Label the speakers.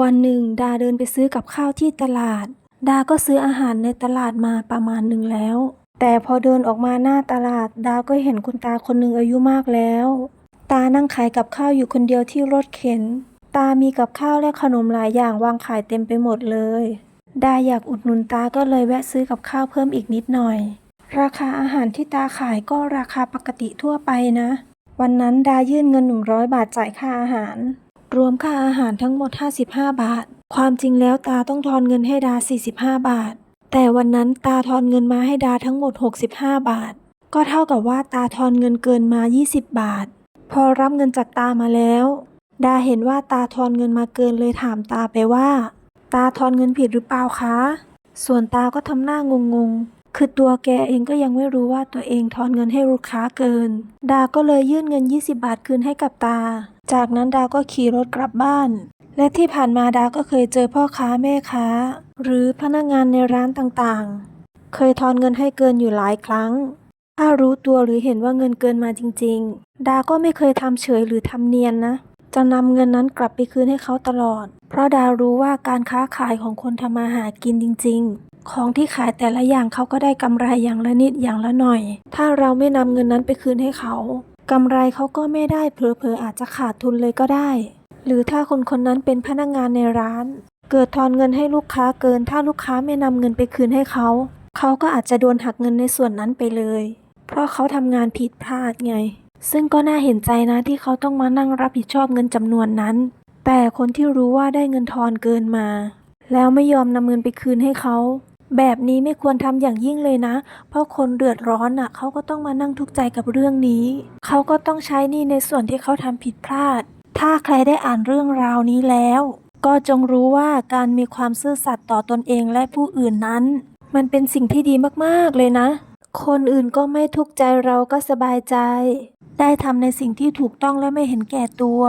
Speaker 1: วันหนึ่งดาเดินไปซื้อกับข้าวที่ตลาด ดาก็ซื้ออาหารในตลาดมาประมาณหนึ่งแล้ว แต่พอเดินออกมาหน้าตลาด ดาก็เห็นคุณตาคนหนึ่งอายุมากแล้ว ตานั่งขายกับข้าวอยู่คนเดียวที่รถเข็น ตามีกับข้าวและขนมหลายอย่างวางขายเต็มไปหมดเลย ดาอยากอุดหนุนตาก็เลยแวะซื้อกับข้าวเพิ่มอีกนิดหน่อย ราคาอาหารที่ตาขายก็ราคาปกติทั่วไปนะ วันนั้นดายื่นเงิน 100 บาทจ่ายค่าอาหาร รวมค่าอาหารทั้งหมด 55 บาท ความจริงแล้วตาต้องทอนเงินให้ดา 45 บาท แต่วันนั้นตาทอนเงินมาให้ดาทั้งหมด 65 บาท ก็เท่ากับว่าตาทอนเงินเกินมา 20 บาท พอรับเงินจากตามาแล้ว ดาเห็นว่าตาทอนเงินมาเกินเลยถามตาไปว่า ตาทอนเงินผิดหรือเปล่าคะ ส่วนตาก็ทำหน้างงๆ คือตัวแกเองก็ยังไม่รู้ว่าตัวเองทอนเงินให้ลูกค้าเกิน ดาก็เลยยื่นเงิน 20 บาทคืนให้กับตา จากนั้นดาก็ขี่รถกลับบ้าน และที่ผ่านมาดาก็เคยเจอพ่อค้าแม่ค้า หรือพนักงานในร้านต่างๆ เคยทอนเงินให้เกินอยู่หลายครั้ง ถ้ารู้ตัวหรือเห็นว่าเงินเกินมาจริง ๆ ดาก็ไม่เคยทำเฉยหรือทำเนียนนะ จะนำเงินนั้นกลับไปคืนให้เขาตลอด เพราะดารู้ว่าการค้าขายของคนทำมาหากินจริงๆ ของที่ขายแต่ละอย่างเขาก็ได้กำไรอย่างละนิดอย่างละหน่อย ถ้าเราไม่นำเงินนั้นไปคืนให้เขากำไรเขาก็ไม่ได้เผลอๆอาจจะขาดทุนเลยก็ได้ หรือถ้าคนคนนั้นเป็นพนักงานในร้าน เกิดทอนเงินให้ลูกค้าเกิน ถ้าลูกค้าไม่นำเงินไปคืนให้เขา เขาก็อาจจะโดนหักเงินในส่วนนั้นไปเลย เพราะเขาทำงานผิดพลาดไง ซึ่งก็น่าเห็นใจนะที่เขาต้องมานั่งรับผิดชอบเงินจำนวนนั้น แต่คนที่รู้ว่าได้เงินทอนเกินมา แล้วไม่ยอมนำเงินไปคืนให้เขา แบบนี้ไม่ควรทำอย่างยิ่งเลยนะ เพราะคนเดือดร้อนอะเขาก็ต้องมานั่งทุกข์ใจกับเรื่องนี้ เขาก็ต้องใช้หนี่ในส่วนที่เขาทำผิดพลาด ถ้าใครได้อ่านเรื่องราวนี้แล้ว ก็จงรู้ว่าการมีความซื่อสัตย์ต่อตนเองและผู้อื่นนั้น มันเป็นสิ่งที่ดีมากๆเลยนะ คนอื่นก็ไม่ทุกข์ใจเราก็สบายใจ ได้ทำในสิ่งที่ถูกต้องและไม่เห็นแก่ตัว